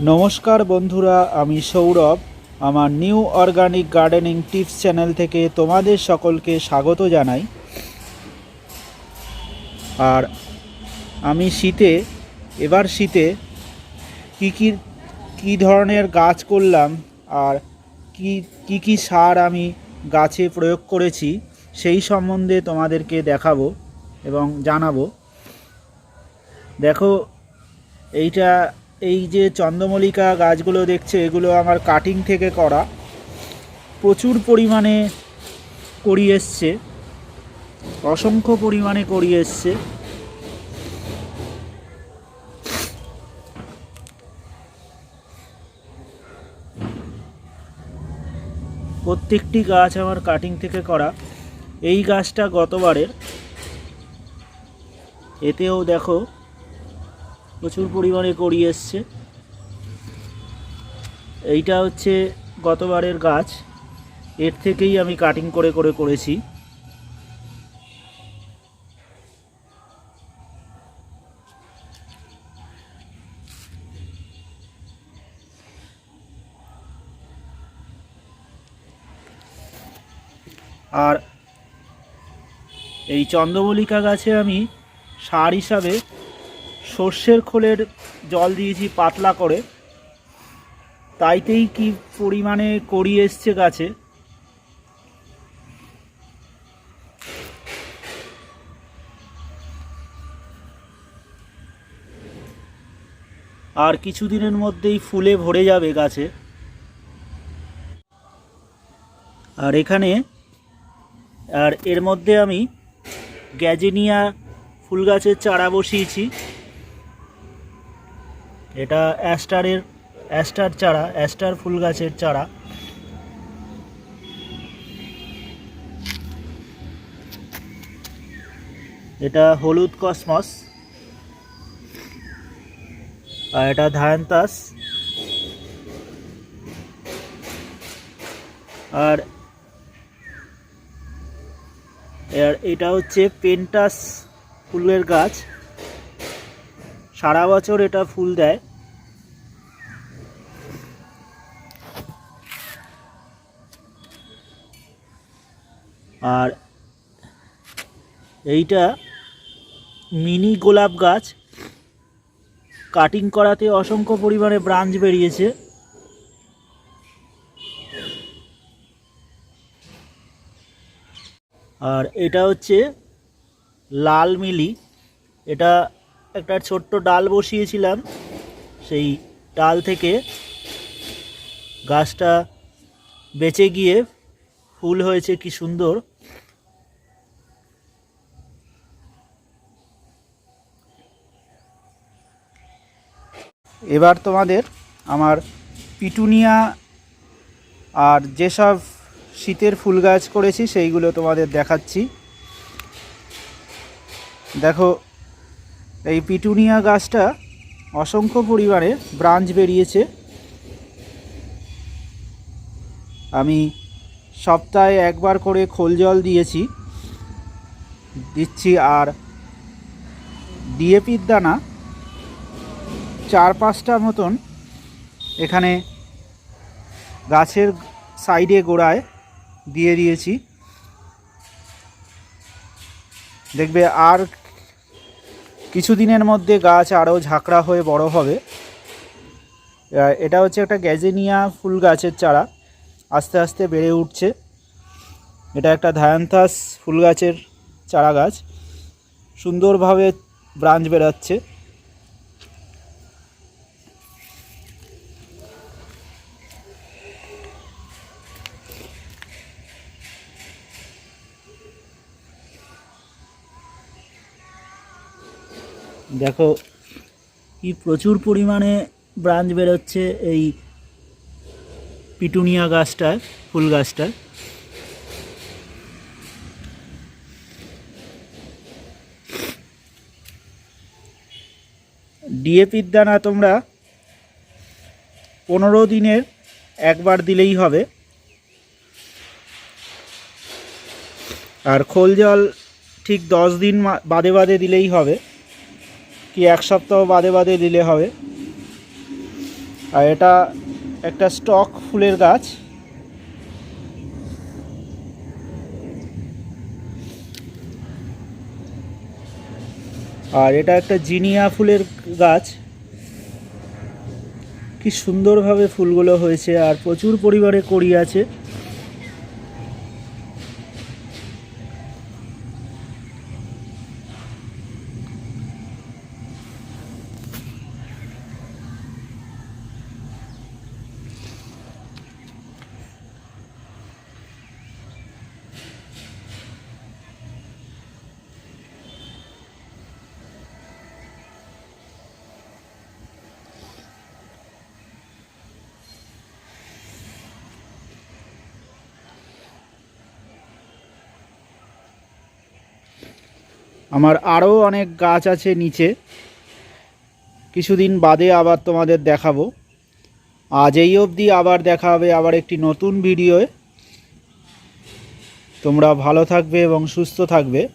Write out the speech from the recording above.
নমস্কার বন্ধুরা, আমি সৌরভ। আমার new organic gardening tips channel থেকে তোমাদের সকলকে স্বাগত জানাই। আর আমি শীতে, এবার শীতে কী কী কী ধরনের গাছ করলাম আর কি, কী কী সার আমি গাছে প্রয়োগ করেছি সেই সম্বন্ধে তোমাদেরকে দেখাবো এবং জানাব। দেখো, এইটা এই যে চন্দ্রমল্লিকা গাছগুলো দেখছে, এগুলো আমার কাটিং থেকে করা। প্রচুর পরিমাণে করি এসছে। অসংখ্য পরিমাণে করি এসছে। প্রত্যেকটি গাছ আমার কাটিং থেকে করা। এই গাছটা গতবারের। এতেও দেখো প্রচুর পরিমাণে করি এসছে। এইটা হচ্ছে গতবারের গাছ। এর থেকেই আমি কাটিং করে করে করেছি। আর এই চন্দ্রমল্লিকা গাছে আমি সার হিসাবে সর্ষের খোলের জল দিয়েছি পাতলা করে। তাইতেই কি পরিমাণে করি এসছে গাছে। আর কিছুদিনের মধ্যেই ফুলে ভরে যাবে গাছে। আর এখানে, আর এর মধ্যে আমি গ্যাজেনিয়া ফুল গাছের চারা বসিয়েছি। এটা অ্যাস্টারের, অ্যাস্টার চারা, অ্যাস্টার ফুল গাছের চারা। এটা হলুদ কসমস। আর এটা ধায়ান্তাস আর এটা হচ্ছে পেন্টাস ফুলের গাছ। সারা বছর এটা ফুল দেয়। আর এইটা মিনি গোলাপ গাছ। কাটিং করাতে অসংখ্য পরিমাণে ব্রাঞ্চ বেরিয়েছে। আর এটা হচ্ছে লাল মিলি। এটা একটা ছোট্ট ডাল বসিয়েছিলাম। সেই ডাল থেকে গাছটা বেঁচে গিয়ে ফুল হয়েছে, কি সুন্দর। এবার তোমাদের আমার পিটুনিয়া আর যেসব শীতের ফুল গাছ করেছি, সেইগুলো তোমাদের দেখাচ্ছি। দেখো এই পিটুনিয়া গাছটা অসংখ্য পরিমাণে ব্রাঞ্চ বেরিয়েছে। আমি সপ্তাহে একবার করে খোল জল দিয়েছি, দিচ্ছি আর ডিএপির দানা চার পাঁচটা মতন এখানে গাছের সাইডে গোড়ায় দিয়ে দিয়েছি। দেখবে আর কিছুদিনের মধ্যে গাছ আরও ঝাঁকড়া হয়ে বড় হবে। এটা হচ্ছে একটা গ্যাজেনিয়া ফুল গাছের চারা। আস্তে আস্তে বেড়ে উঠছে। এটা একটা ধায়ান্থাস ফুল গাছের চারা গাছ। সুন্দরভাবে ব্রাঞ্চ বেরাচ্ছে দেখো কি প্রচুর পরিমাণে ব্রাঞ্চ বেরোচ্ছে এই পিটুনিয়া গাছটার, ফুল গাছটার। ডিএপির দানা তোমরা পনেরো দিনের একবার দিলেই হবে। আর খোল জল ঠিক দশ দিন বাদে বাদে দিলেই হবে। কি এক সপ্তাহ বাদে বাদে দিলে হবে। আর এটা একটা স্টক ফুলের গাছ। আর এটা একটা জিনিয়া ফুলের গাছ। কি সুন্দরভাবে ফুলগুলো হয়েছে আর প্রচুর পরিমাণে কড়ি আছে। আমার আরও অনেক গাছ আছে নিচে। কিছুদিন বাদে আবার তোমাদের দেখাবো। আজ এই অবধি আবার দেখা হবে আবার একটি নতুন ভিডিওয়ে। তোমরা ভালো থাকবে এবং সুস্থ থাকবে।